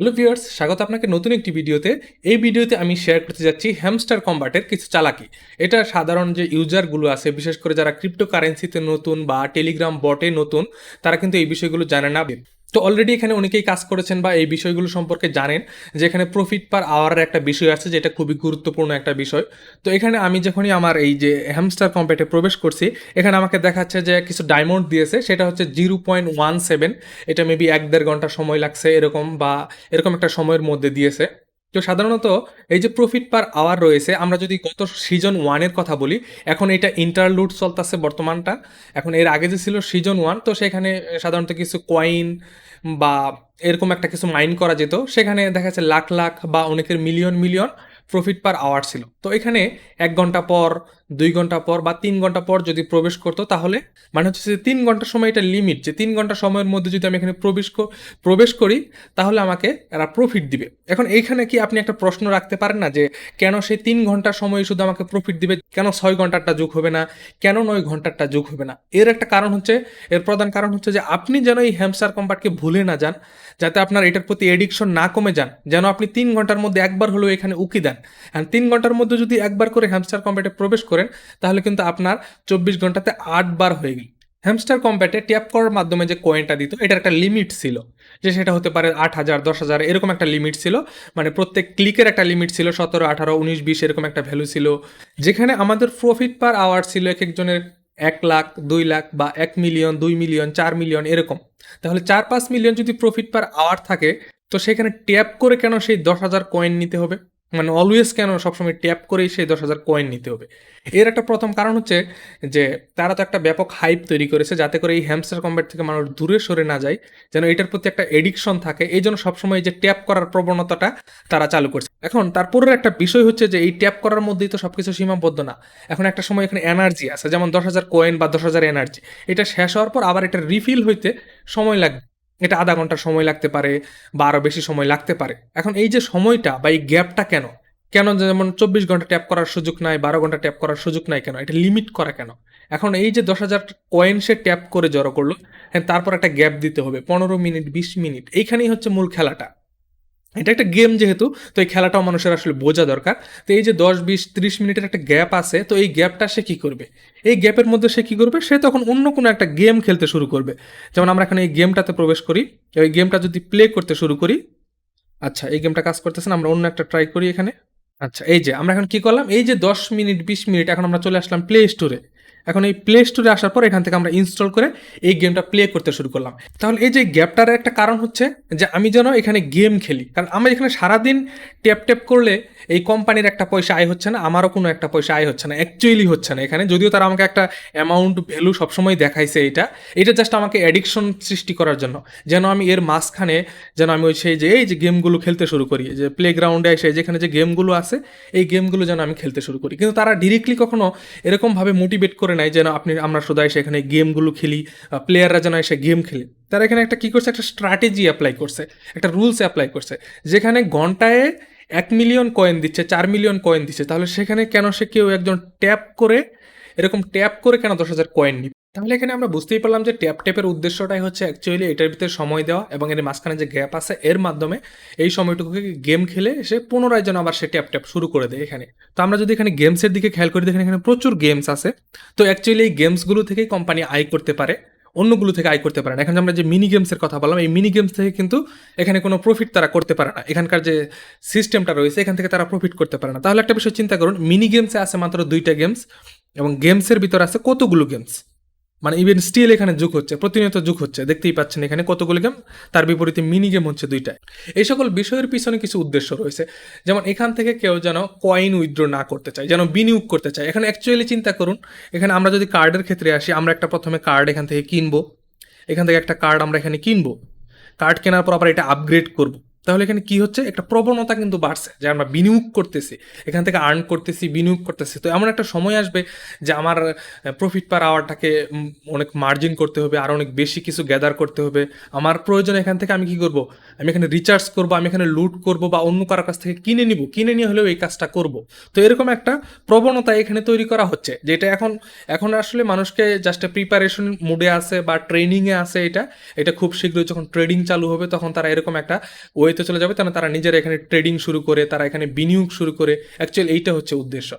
Hello viewers, স্বাগত আপনাকে নতুন একটি ভিডিওতে। এই ভিডিওতে আমি শেয়ার করতে যাচ্ছি হ্যামস্টার কম্বাটের কিছু চালাকি। এটা সাধারণ যে ইউজারগুলো আছে, বিশেষ করে যারা ক্রিপ্টোকারেন্সিতে নতুন বা টেলিগ্রাম বটে নতুন, তারা কিন্তু এই বিষয়গুলো জানে না। তো অলরেডি এখানে অনেকেই কাজ করেছেন বা এই বিষয়গুলো সম্পর্কে জানেন যে এখানে প্রফিট পার আওয়ারের একটা বিষয় আছে যেটা খুবই গুরুত্বপূর্ণ একটা বিষয়। তো এখানে আমি যখনই আমার এই যে হ্যামস্টার কম্পেটে প্রবেশ করছি, এখানে আমাকে দেখাচ্ছে যে কিছু ডায়মন্ড দিয়েছে, সেটা হচ্ছে জিরো পয়েন্ট ওয়ান সেভেন এটা মেবি এক দেড় ঘণ্টা সময় লাগছে এরকম বা এরকম একটা সময়ের মধ্যে দিয়েছে। তো সাধারণত এই যে প্রফিট পার আওয়ার রয়েছে, আমরা যদি গত সিজন ওয়ানের কথা বলি, এখন এটা ইন্টারলুড চলতেছে বর্তমানটা। এখন এর আগে যে ছিল সিজন ওয়ান তো সেখানে সাধারণত কিছু কয়েন বা এরকম একটা কিছু মাইন করা যেত। সেখানে দেখা যাচ্ছে লাখ লাখ বা অনেকের million million profit per hour ছিল। তো এখানে এক ঘণ্টা পর, দুই ঘণ্টা পর বা তিন ঘণ্টা পর যদি প্রবেশ করতো তাহলে মানে হচ্ছে যে তিন ঘণ্টার সময় এটা লিমিট যে তিন ঘণ্টা সময়ের মধ্যে যদি আমি এখানে প্রবেশ প্রবেশ করি তাহলে আমাকে এরা প্রফিট দিবে। এখন এইখানে কি আপনি একটা প্রশ্ন রাখতে পারেন না যে কেন সেই তিন ঘণ্টার সময় শুধু আমাকে প্রফিট দিবে? কেন ছয় ঘন্টারটা যোগ হবে না? কেন নয় ঘন্টারটা যোগ হবে না? এর একটা কারণ হচ্ছে, এর প্রধান কারণ হচ্ছে যে আপনি যেন এই হ্যামস্টার কম্পার্টকে ভুলে না যান, যাতে আপনার এটার প্রতি এডিকশন না কমে যান, যেন আপনি তিন ঘণ্টার মধ্যে একবার হলেও এখানে উকি দেন। আর তিন ঘণ্টার মধ্যে যদি একবার করে হ্যামস্টার কম্প্যাটে প্রবেশ করেন, তাহলে কিন্তু আপনার চব্বিশ ঘন্টাতে আটবার হয়ে গেল। হ্যামস্টার কম্প্যাটে ট্যাপ করার মাধ্যমে যে কয়েনটা দিত, এটার একটা লিমিট ছিল। যে সেটা হতে পারে আট হাজার, দশ হাজার, এরকম একটা লিমিট ছিল। মানে প্রত্যেক ক্লিকের একটা লিমিট ছিল, সতেরো, আঠারো, উনিশ, বিশ, এরকম একটা ভ্যালু ছিল। যেখানে আমাদের প্রফিট পার আওয়ার ছিল এক একজনের এক লাখ, দুই লাখ বা এক মিলিয়ন দুই মিলিয়ন চার মিলিয়ন এরকম। তাহলে চার পাঁচ মিলিয়ন যদি প্রফিট পার আওয়ার থাকে, তো সেখানে ট্যাপ করে কেন সেই দশ হাজার কয়েন নিতে হবে? মানে অলওয়েজ কেন সবসময় ট্যাপ করেই সেই দশ হাজার কয়েন নিতে হবে? এর একটা প্রথম কারণ হচ্ছে যে, তারা তো একটা ব্যাপক হাইপ তৈরি করেছে যাতে করে এই হ্যামস্টার কম্ব্যাট থেকে মানুষ দূরে সরে না যায়, যেন এটার প্রতি একটা এডিকশন থাকে। এই জন্য সবসময় যে ট্যাপ করার প্রবণতাটা তারা চালু করছে। এখন তারপরের একটা বিষয় হচ্ছে যে, এই ট্যাপ করার মধ্যেই তো সব কিছু সীমাবদ্ধ না। এখন একটা সময় এখানে এনার্জি আছে, যেমন দশ হাজার কয়েন বা দশ হাজার এনার্জি এটা শেষ হওয়ার পর আবার এটা রিফিল হইতে সময় লাগবে। এটা আধা ঘণ্টা সময় লাগতে পারে বা আরও বেশি সময় লাগতে পারে। এখন এই যে সময়টা বা এই গ্যাপটা কেন? কেন যেমন চব্বিশ ঘণ্টা ট্যাপ করার সুযোগ নাই, বারো ঘণ্টা ট্যাপ করার সুযোগ নাই কেন? এটা লিমিট করা কেন? এখন এই যে দশ হাজার কয়েন সে ট্যাপ করে জড়ো করল হ্যাঁ তারপর একটা গ্যাপ দিতে হবে, পনেরো মিনিট, বিশ মিনিট, এইখানেই হচ্ছে মূল খেলাটা। এটা একটা গেম যেহেতু, তো এই খেলাটাও মানুষের আসলে বোঝা দরকার। তো এই যে দশ, বিশ, ত্রিশ মিনিটের একটা গ্যাপ আছে, তো এই গ্যাপটা সে কী করবে? এই গ্যাপের মধ্যে সে কী করবে? সে তখন অন্য কোনো একটা গেম খেলতে শুরু করবে। যেমন আমরা এখন এই গেমটাতে প্রবেশ করি ওই গেমটা যদি প্লে করতে শুরু করি আচ্ছা এই গেমটা কাজ করতেছে না, আমরা অন্য একটা ট্রাই করি এখানে। আচ্ছা এই যে, আমরা এখন কি করলাম? এই যে দশ মিনিট, বিশ মিনিট, এখন আমরা চলে আসলাম প্লে স্টোরে এখন এই প্লে স্টোরে আসার পর এখান থেকে আমরা ইনস্টল করে এই গেমটা প্লে করতে শুরু করলাম। তাহলে এই যে গ্যাপটার একটা কারণ হচ্ছে যে আমি যেন এখানে গেম খেলি। কারণ আমি এখানে সারাদিন ট্যাপ ট্যাপ করলে এই কোম্পানির একটা পয়সা আয় হচ্ছে না, আমারও কোনো একটা পয়সা আয় হচ্ছে না অ্যাকচুয়ালি হচ্ছে না এখানে। যদিও তারা আমাকে একটা অ্যামাউন্ট ভ্যালু সবসময় দেখাইছে এটা এটা জাস্ট আমাকে অ্যাডিকশন সৃষ্টি করার জন্য। যেন আমি এর মাঝখানে যেন আমি ওই সেই যে, এই যে গেমগুলো খেলতে শুরু করি, যে প্লে গ্রাউন্ডে এসে যেখানে যে গেমগুলো আছে, এই গেমগুলো যেন আমি খেলতে শুরু করি। কিন্তু তারা ডিরেক্টলি কখনো এরকমভাবে মোটিভেট করে নেয় যেন আপনি, আমরা শুধু সেখানে গেমগুলো খেলি প্লেয়াররা যেন এসে গেম খেলি। তারা এখানে একটা কী করছে? একটা স্ট্র্যাটেজি অ্যাপ্লাই করছে, একটা রুলস অ্যাপ্লাই করছে। যেখানে ঘন্টায় এক মিলিয়ন কয়েন দিচ্ছে, চার মিলিয়ন কয়েন দিচ্ছে, তাহলে সেখানে কেন সে কেউ একজন ট্যাপ করে, এরকম ট্যাপ করে কেন দশ হাজার কয়েন নিবে? তাহলে এখানে আমরা বুঝতেই পারলাম যে ট্যাপ ট্যাপের উদ্দেশ্যটাই হচ্ছে অ্যাকচুয়ালি এটার ভিতরে সময় দেওয়া এবং এর মাঝখানে যে গ্যাপ আছে, এর মাধ্যমে এই সময়টুকুকে গেম খেলে সে পুনরায় যেন আবার সে ট্যাপ ট্যাপ শুরু করে দেয় এখানে। তো আমরা যদি এখানে গেমসের দিকে খেয়াল করি, দেখেন এখানে প্রচুর গেমস আছে। তো অ্যাকচুয়ালি এই গেমসগুলো থেকেই কোম্পানি আয় করতে পারে, অন্যগুলো থেকে আয় করতে পারে না। এখন আমরা যে মিনি গেমসের কথা বললাম, এই মিনি গেমস থেকে কিন্তু এখানে কোনো প্রফিট তারা করতে পারে না। এখানকার যে সিস্টেমটা রয়েছে, এখান থেকে তারা প্রফিট করতে পারে না। তাহলে একটা বিষয় চিন্তা করুন মিনি গেমসে আছে মাত্র দুইটা গেমস এবং গেমসের ভিতর আছে কতগুলো গেমস মানে ইভেন স্টিল এখানে যুগ হচ্ছে, প্রতিনিয়ত যুগ হচ্ছে। দেখতেই পাচ্ছেন এখানে কতগুলো গেম তার বিপরীতে মিনি গেম হচ্ছে দুইটায় এই সকল বিষয়ের পিছনে কিছু উদ্দেশ্য রয়েছে। যেমন এখান থেকে কেউ যেন কয়েন উইথড্র না করতে চায়, যেন বিনিয়োগ করতে চায়। এখানে অ্যাকচুয়ালি চিন্তা করুন, এখানে আমরা যদি কার্ডের ক্ষেত্রে আসি, আমরা একটা প্রথমে কার্ড এখান থেকে কিনবো। এখান থেকে একটা কার্ড আমরা এখানে কিনবো। কার্ড কেনার পর আবার এটা আপগ্রেড করব। তাহলে এখানে কি হচ্ছে? একটা প্রবণতা কিন্তু বাড়ছে যে আমরা বিনিয়োগ করতেছি। এখান থেকে আর্ন করতেছি, বিনিয়োগ করতেছি। তো এমন একটা সময় আসবে যে আমার প্রফিট পার আওয়ারটাকে অনেক মার্জিন করতে হবে, আর অনেক বেশি কিছু গ্যাদার করতে হবে। আমার প্রয়োজন এখান থেকে আমি কি করব? আমি এখানে রিচার্জ করব, আমি এখানে লুট করব বা অন্য কারোর কাছ থেকে কিনে নিব। কিনে নিয়ে হলেও এই কাজটা করব। তো এরকম একটা প্রবণতা এখানে তৈরি করা হচ্ছে, যেটা এখন এখন আসলে মানুষকে জাস্ট প্রিপারেশন মুডে আছে বা ট্রেনিংয়ে আছে এটা। এটা খুব শীঘ্রই যখন ট্রেডিং চালু হবে, তখন তারা এরকম একটা ওয়েতে চলে যাবে তারা নিজেরা এখানে ট্রেডিং শুরু করে, তারা এখানে বিনিয়োগ শুরু করে। অ্যাকচুয়ালি এইটা হচ্ছে উদ্দেশ্য।